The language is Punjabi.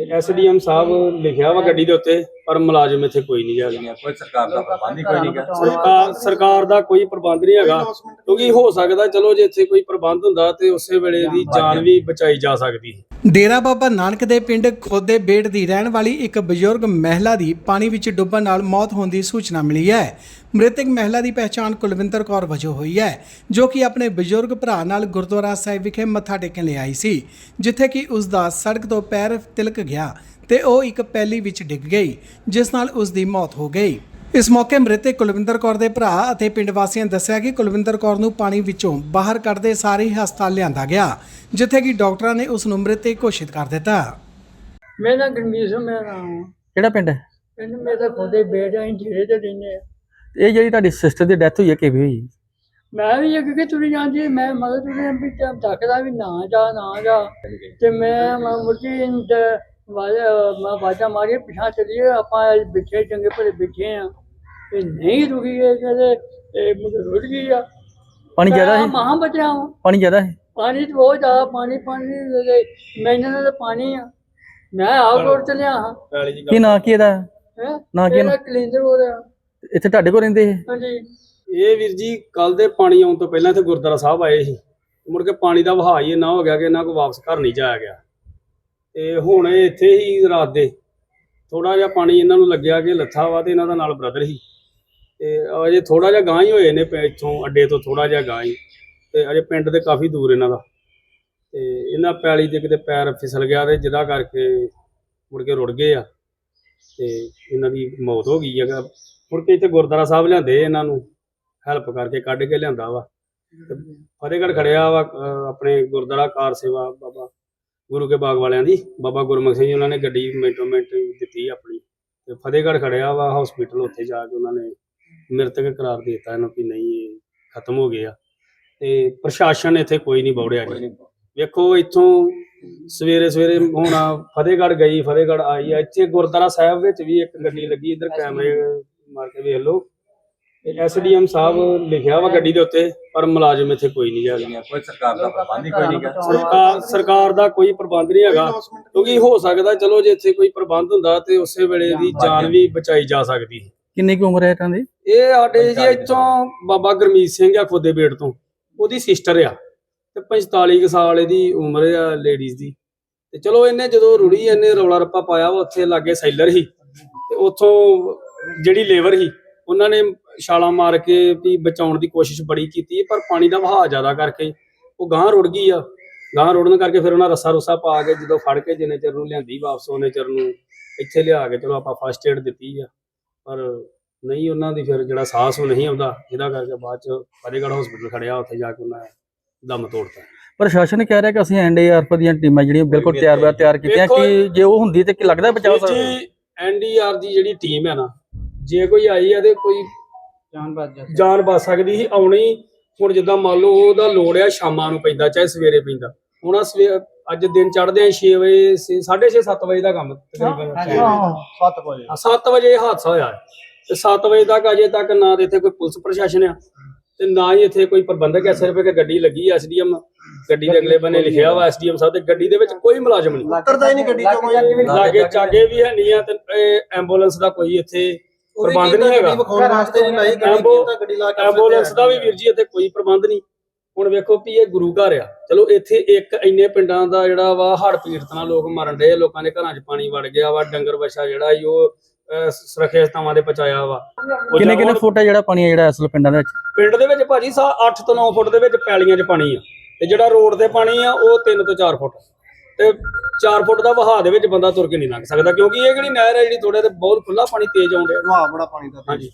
ਐਸਡੀਐਮ ਸਾਹਿਬ ਲਿਖਿਆ ਵਾ ਗੱਡੀ ਦੇ ਉੱਤੇ ਪਰ ਮੁਲਾਜ਼ਮ ਇੱਥੇ ਕੋਈ ਨਹੀਂ ਹੈਗਾ। ਕੋਈ ਸਰਕਾਰ ਦਾ ਪ੍ਰਬੰਧ ਹੀ ਕੋਈ ਨਹੀਂਗਾ ਸਰਕਾਰ ਸਰਕਾਰ ਦਾ ਕੋਈ ਪ੍ਰਬੰਧ ਨਹੀਂ ਹੈਗਾ ਕਿਉਂਕਿ ਹੋ ਸਕਦਾ ਚਲੋ ਜੇ ਇੱਥੇ ਕੋਈ ਪ੍ਰਬੰਧ ਹੁੰਦਾ ਤੇ ਉਸੇ ਵੇਲੇ ਦੀ ਜਾਨ ਵੀ ਬਚਾਈ ਜਾ ਸਕਦੀ ਸੀ। ਡੇਰਾ ਬਾਬਾ ਨਾਨਕ ਦੇ ਪਿੰਡ ਖੋਦੇ ਬੇੜ ਦੀ ਰਹਿਣ ਵਾਲੀ ਇੱਕ ਬਜ਼ੁਰਗ ਮਹਿਲਾ ਦੀ ਪਾਣੀ ਵਿੱਚ ਡੁੱਬਣ ਨਾਲ ਮੌਤ ਹੋਣ ਦੀ ਸੂਚਨਾ ਮਿਲੀ ਹੈ। ਮ੍ਰਿਤਕ ਮਹਿਲਾ ਦੀ ਪਹਿਚਾਣ ਕੁਲਵਿੰਦਰ ਕੌਰ ਵਜੋਂ ਹੋਈ ਹੈ, ਜੋ ਕਿ ਆਪਣੇ ਬਜ਼ੁਰਗ ਭਰਾ ਨਾਲ ਗੁਰਦੁਆਰਾ ਸਾਹਿਬ ਵਿਖੇ ਮੱਥਾ ਟੇਕਣ ਲਈ ਆਈ ਸੀ, ਜਿੱਥੇ ਕਿ ਉਸ ਦਾ ਸੜਕ ਤੋਂ ਪੈਰ ਤਿਲਕ ਗਿਆ ਤੇ ਉਹ ਇੱਕ ਪੈਲੀ ਵਿੱਚ ਡਿੱਗ ਗਈ, ਜਿਸ ਨਾਲ ਉਸ ਦੀ ਮੌਤ ਹੋ ਗਈ। ਇਸ ਮੌਕੇ ਮ੍ਰਿਤਕ ਕੁਲਵਿੰਦਰ ਕੌਰ ਦੇ ਭਰਾ ਅਤੇ ਪਿੰਡ ਵਾਸੀਆਂ ਦੱਸਿਆ ਕਿ ਕੁਲਵਿੰਦਰ ਕੌਰ ਨੂੰ ਪਾਣੀ ਵਿੱਚੋਂ ਬਾਹਰ ਕੱਢਦੇ ਸਾਰੇ ਹਸਪਤਾਲ ਲਿਆਂਦਾ ਗਿਆ। ਜਿੱਥੇ ਕਿ ਡਾਕਟਰਾਂ ਨੇ ਉਸ ਨੂੰ ਮ੍ਰਿਤਕ ਘੋਸ਼ਿਤ ਕਰ ਦਿੱਤਾ। ਮੇਰਾ ਗਰਮੀਤ ਸਿੰਘ ਮੇਰਾ ਨਾਮ ਕਿਹੜਾ ਪਿੰਡ ਹੈ? ਪਿੰਡ ਮੇਰਾ ਖੋਦੇ ਬੇਟਾ ਅਸੀਂ ਢੇਰੇ ਤੇ ਰਹਿੰਦੇ ਆ। ਇਹ ਜਿਹੜੀ ਤੁਹਾਡੀ ਸਿਸਟਰ ਦੀ ਡੈਥ ਹੋਈ ਹੈ ਕਿਵੇਂ ਹੋਈ? ਮੈਂ ਵੀ ਅੱਗੇ ਕਿ ਤੁਰੀ ਜਾਂਦੀ ਮੈਂ ਮਦਦ ਤੁਰੀ ਵੀ ਟਾਈਮ ਤੱਕਦਾ ਵੀ ਨਾ ਜਾ ਨਾ ਜਾ। ਤੇ ਮੈਂ ਮੈਂ ਮੁਰਜੀ ਵਾਜਾ ਮੈਂ ਵਾਜਾ ਮਾਰੀ ਪਿਛਾ ਚਲੀਏ ਆਪਾਂ ਬਿਠੇ ਚੰਗੇ ਭਲੇ ਬਿਠੇ ਆ। ਤੇ ਨਹੀਂ ਰੁਕੀ ਇਹ ਕਹਿੰਦੇ ਇਹ ਰੁੜ ਗਈ ਆ। ਪਾਣੀ ਜ਼ਿਆਦਾ ਹੈ ਮਹਾਂ ਬਚਿਆ ਵਾਂ। ਪਾਣੀ ਜ਼ਿਆਦਾ ਹੈ ਪਾਣੀ ਤਾਂ ਬਹੁਤ ਜ਼ਿਆਦਾ ਪਾਣੀ ਪਾਣੀ ਮੈਨੂੰ ਤਾਂ ਪਾਣੀ ਆ। ਮੈਂ ਆਪ ਰੋਡ ਲਿਆ ਹਾਂ। ਕੀ ਨਾਂ ਕੀ ਇਹਦਾ? ਹੈ? ਨਾਂ ਕੀ ਇਹਦਾ? ਕਲੀਨਰ ਹੋ ਰਿਹਾ। ਇੱਥੇ ਤੁਹਾਡੇ ਕੋਲ ਰਹਿੰਦੇ ਇਹ? ਹਾਂਜੀ। ਇਹ ਵੀਰ ਜੀ ਕੱਲ ਦੇ ਪਾਣੀ ਆਉਣ ਤੋਂ ਪਹਿਲਾਂ ਇੱਥੇ ਗੁਰਦੁਆਰਾ ਸਾਹਿਬ ਆਏ ਸੀ। ਮੁੜ ਕੇ ਪਾਣੀ ਦਾ ਵਹਾਅ ਹੀ ਇੰਨਾ ਹੋ ਗਿਆ ਕਿ ਇਹਨਾਂ ਕੋ ਵਾਪਸ ਘਰ ਨਹੀਂ ਜਾਇਆ ਗਿਆ। ਤੇ ਹੁਣ ਇੱਥੇ ਹੀ ਰਾਤ ਦੇ ਥੋੜਾ ਜਿਹਾ ਪਾਣੀ ਇਹਨਾਂ ਨੂੰ ਲੱਗਿਆ ਕਿ ਲੱਥਾ ਵਾ ਤੇ ਇਹਨਾਂ ਦਾ ਨਾਲ ਬ੍ਰਦਰ ਸੀ। ਤੇ ਅਜੇ ਥੋੜਾ ਜਿਹਾ ਗਾਂ ਹੀ ਹੋਏ ਨੇ ਇੱਥੋਂ ਅੱਡੇ ਤੋਂ ਥੋੜਾ ਜਿਹਾ ਗਾਂ ਹੀ। ਤੇ ਅਜੇ ਪਿੰਡ ਦੇ ਕਾਫੀ ਦੂਰ ਇਹਨਾਂ ਦਾ। ਤੇ ਇਹਨਾਂ ਪੈਲੀ ਦੇ ਕਿਤੇ ਪੈਰ ਫਿਸਲ ਗਿਆ ਤੇ ਜਿਹਦਾ ਕਰਕੇ ਮੁੜ ਕੇ ਰੁੜ ਗਏ ਆ। ਤੇ ਇਹਨਾਂ ਦੀ ਮੌਤ ਹੋ ਗਈ ਹੈਗਾ ਮੁੜ ਕੇ ਇੱਥੇ ਗੁਰਦੁਆਰਾ ਸਾਹਿਬ ਲਿਆਂਦੇ ਇਹਨਾਂ ਨੂੰ, ਹੈਲਪ ਕਰਕੇ ਕੱਢ ਕੇ ਲਿਆਂਦਾ ਵਾ। ਤੇ ਫਤਿਹਗੜ੍ਹ ਖੜਿਆ ਵਾ ਆਪਣੇ ਗੁਰਦੁਆਰਾ ਕਾਰ ਸੇਵਾ ਬਾਬਾ ਗੁਰੂ ਕੇ ਬਾਗ ਵਾਲਿਆਂ ਦੀ। ਬਾਬਾ ਗੁਰਮੁਖ ਸਿੰਘ ਜੀ ਉਹਨਾਂ ਨੇ ਗੱਡੀ ਮਿੰਟੋ ਮਿੰਟ ਦਿੱਤੀ ਆਪਣੀ। ਤੇ ਫਤਿਹਗੜ੍ਹ ਖੜਿਆ ਵਾ ਹਸਪੀਟਲ ਉੱਥੇ ਜਾ ਕੇ ਉਹਨਾਂ ਨੇ ਮ੍ਰਿਤਕ ਕਰਾਰ ਦੇ ਦਿੱਤਾ ਇਹਨੂੰ ਕਿ ਨਹੀਂ, ਇਹ ਖਤਮ ਹੋ ਗਿਆ। ਤੇ ਪ੍ਰਸ਼ਾਸਨ ਇੱਥੇ ਕੋਈ ਨਹੀਂ ਬੌੜਿਆ ਜੀ। ਵੇਖੋ ਇੱਥੋਂ ਸਵੇਰੇ ਸਵੇਰੇ ਹੁਣ ਫਤਿਹਗੜ੍ਹ ਗਈ ਫਤਿਹਗੜ੍ਹ ਆਈ ਆ। ਇੱਥੇ ਗੁਰਦੁਆਰਾ ਸਾਹਿਬ ਵਿੱਚ ਵੀ ਇੱਕ ਗੱਡੀ ਲੱਗੀ ਇੱਧਰ ਕੈਮਰੇ ਮਾਰ ਕੇ ਵੇਖ ਲਓ। ਐਸਡੀਐਮ ਸਾਹਿਬ ਲਿਖਿਆ ਵਾ ਗੱਡੀ ਦੇ ਉੱਤੇ ਪਰ ਮੁਲਾਜ਼ਮ ਇੱਥੇ ਕੋਈ ਨਹੀਂ ਹੈਗਾ। ਕੋਈ ਸਰਕਾਰ ਦਾ ਪ੍ਰਬੰਧ ਹੀ ਕੋਈ ਨਹੀਂਗਾ ਸਰਕਾਰ ਸਰਕਾਰ ਦਾ ਕੋਈ ਪ੍ਰਬੰਧ ਨਹੀਂ ਹੈਗਾ ਕਿਉਂਕਿ ਹੋ ਸਕਦਾ ਚਲੋ ਜੇ ਇੱਥੇ ਕੋਈ ਪ੍ਰਬੰਧ ਹੁੰਦਾ ਤੇ ਉਸੇ ਵੇਲੇ ਦੀ ਜਾਨ ਵੀ ਬਚਾਈ ਜਾ ਸਕਦੀ ਸੀ। ਕਿੰਨੀ ਕੁ ਉਮਰ ਹੈ ਇਹਨਾਂ ਦੀ? ਇਹ ਸਾਡੇ ਜੀ ਇੱਥੋਂ ਬਾਬਾ ਗੁਰਮੀਤ ਸਿੰਘ ਆ ਖੋਦੇ ਬੇੜ ਤੋਂ। ਉਹਦੀ ਸਿਸਟਰ ਆ ਤੇ 45 ਸਾਲ ਇਹਦੀ ਉਮਰ ਆ ਲੇਡੀਜ਼ ਦੀ। ਤੇ ਚਲੋ ਇਹਨੇ ਜਦੋਂ ਰੁੜੀ ਇਹਨੇ ਰੌਲਾ ਰੱਪਾ ਪਾਇਆ ਵਾ, ਉੱਥੇ ਲਾਗੇ ਸੈਲਰ ਸੀ ਤੇ ਉੱਥੋਂ ਜਿਹੜੀ ਲੇਬਰ ਸੀ, ਉਹਨਾਂ ਨੇ ਛਾਲਾਂ ਮਾਰ ਕੇ ਵੀ ਬਚਾਉਣ ਦੀ ਕੋਸ਼ਿਸ਼ ਬੜੀ ਕੀਤੀ ਪਰ ਪਾਣੀ ਦਾ ਵਹਾਅ ਜ਼ਿਆਦਾ ਕਰਕੇ ਉਹ ਗਾਂ ਰੁੜ ਗਈ ਆ। ਗਾਂ ਰੁੜਨ ਕਰਕੇ ਫਿਰ ਉਹਨਾਂ ਰੱਸਾ ਰੁੱਸਾ ਪਾ ਕੇ ਜਦੋਂ ਫੜ ਕੇ ਜਿੰਨੇ ਚਿਰ ਨੂੰ ਲਿਆਂਦੀ ਵਾਪਸ, ਉਹਨੇ ਚਿਰ ਨੂੰ ਇੱਥੇ ਲਿਆ ਕੇ ਚਲੋ ਆਪਾਂ ਫਸਟ ਏਡ ਦਿੱਤੀ ਆ। ਪਰ ਨਹੀਂ ਉਹਨਾਂ ਦੀ ਫਿਰ ਜਿਹੜਾ ਸਾਹਸ ਉਹ ਨਹੀਂ ਆਉਂਦਾ ਜਿਹਦਾ ਕਰਕੇ ਬਾਅਦ ਚ ਫਤਿਹਗੜ੍ਹ ਹਸਪੀਟਲ ਖੜਿਆ ਉੱਥੇ ਜਾ ਕੇ ਉਹਨਾਂ ਦਮ ਤੋੜਤਾ। ਪ੍ਰਸ਼ਾਸਨ ਕਹਿ ਰਿਹਾ ਕਿ ਅਸੀਂ ਐਨਡੀਆਰਐਫ ਦੀਆਂ ਟੀਮਾਂ ਜਿਹੜੀਆਂ ਬਿਲਕੁਲ ਤਿਆਰ ਬਰ ਤਿਆਰ ਕੀਤੀਆਂ ਕਿ ਜੇ ਉਹ ਹੁੰਦੀ ਤੇ ਕੀ ਲੱਗਦਾ ਬਚਾਅ ਸਕਦਾ ਜੀ ਐਨਡੀਆਰ ਦੀ ਜਿਹੜੀ ਟੀਮ ਹੈ ਨਾ ਜੇ ਕੋਈ ਆਈ ਆ ਤੇ ਕੋਈ ਜਾਨ ਬਾਜ ਜਾਨ ਬਚ ਸਕਦੀ ਸੀ ਆਉਣੀ ਹੁਣ ਜਿੱਦਾਂ ਮੰਨ ਲਓ ਉਹਦਾ ਲੋੜ ਆ ਸ਼ਾਮਾਂ ਨੂੰ ਪੈਂਦਾ ਚਾਹੇ ਸਵੇਰੇ ਪੈਂਦਾ। ਹੁਣ ਅੱਜ ਦਿਨ ਚੜ੍ਹਦੇ ਆ 6 ਵਜੇ 6:30 7 ਵਜੇ ਦਾ ਕੰਮ ਤਕਰੀਬਨ 7 ਵਜੇ। 7 ਵਜੇ ਹਾਦਸਾ ਹੋਇਆ। ਹੈ ਤੇ 7 ਵਜੇ ਤੱਕ ਅਜੇ ਤੱਕ ਨਾ ਇੱਥੇ ਕੋਈ ਪੁਲਿਸ ਪ੍ਰਸ਼ਾਸਨ ਆ ਤੇ ਨਾ ਹੀ ਇੱਥੇ ਕੋਈ ਪ੍ਰਬੰਧਕ ਐ ਸਿਰਫ ਇੱਕ ਗੱਡੀ ਲੱਗੀ ਐਸਡੀਐਮ ਗੱਡੀ ਦੇ ਅਗਲੇ ਬੰਨੇ ਲਿਖਿਆ ਵਾ ਐਸਡੀਐਮ ਸਾਹਿਬ ਤੇ ਗੱਡੀ ਦੇ ਵਿੱਚ ਕੋਈ ਮੁਲਾਜ਼ਮ ਨਹੀਂ। ਉਤਰਦਾ ਹੀ ਨਹੀਂ ਗੱਡੀ ਚੋਂ ਕੋਈ। ਲਾਗੇ ਚਾਗੇ ਵੀ ਹੈ ਨਹੀਂ ਆ ਤੇ ਐਂਬੂਲੈਂਸ ਦਾ ਕੋਈ ਇੱਥੇ ਪ੍ਰਬੰਧ ਨਹੀਂ ਹੈਗਾ। ਵਿਖਾਉਣ ਵਾਸਤੇ ਨਹੀਂ ਲਾਈ ਗੱਡੀ ਐਂਬੋ- ਤਾਂ ਗੱਡੀ ਲਾ ਕੇ ਐਂਬੂਲੈਂਸ ਦਾ ਵੀ ਵੀਰ ਜੀ ਇੱਥੇ ਕੋਈ ਪ੍ਰਬੰਧ ਨਹੀਂ। ਹੁਣ ਵੇਖੋ ਵੀ ਇਹ ਗੁਰੂ ਘਰ ਆ। ਚਲੋ ਇੱਥੇ ਇੱਕ ਇੰਨੇ ਪਿੰਡਾਂ ਦਾ ਜਿਹੜਾ ਵਾ ਹੜ੍ਹ ਪੀੜਤ ਨਾਲ ਲੋਕ ਮਰਨ ਆ, ਲੋਕਾਂ ਦੇ ਘਰਾਂ 'ਚ ਪਾਣੀ ਵੜ ਗਿਆ ਵਾ ਡੰਗਰ ਵੱਛਾ ਜਿਹੜਾ ਈ ਉਹ ਅਹ, ਸੁਰੱਖਿਅਤ ਥਾਵਾਂ ਦੇ ਪਹੁੰਚਾਇਆ ਵਾ। ਕਿੰਨੇ ਕਿੰਨੇ ਫੁੱਟ ਹੈ ਜਿਹੜਾ ਪਾਣੀ ਹੈ ਜਿਹੜਾ ਅਸਲ ਪਿੰਡਾਂ ਦੇ ਵਿੱਚ? ਪਿੰਡ ਦੇ ਵਿੱਚ ਭਾਜੀ ਸਾ 8 ਤੋਂ 9 ਫੁੱਟ ਦੇ ਵਿੱਚ ਪੈਲੀਆਂ 'ਚ ਪਾਣੀ ਆ। ਤੇ ਜਿਹੜਾ ਰੋਡ ਤੇ ਪਾਣੀ ਆ ਉਹ 3 ਤੋਂ 4 ਫੁੱਟ। ਤੇ 4 ਫੁੱਟ ਦਾ ਵਹਾਅ ਦੇ ਵਿੱਚ ਬੰਦਾ ਤੁਰ ਕੇ ਨਹੀਂ ਲੰਘ ਸਕਦਾ ਕਿਉਂਕਿ ਇਹ ਜਿਹੜੀ ਨਹਿਰ ਹੈ ਜਿਹੜੀ ਥੋੜੇ ਤੇ ਬਹੁਤ ਖੁੱਲਾ ਪਾਣੀ ਤੇਜ਼ ਆਉਂਦਾ ਵਾਹ ਬੜਾ ਪਾਣੀ ਦਾ ਹਾਂਜੀ।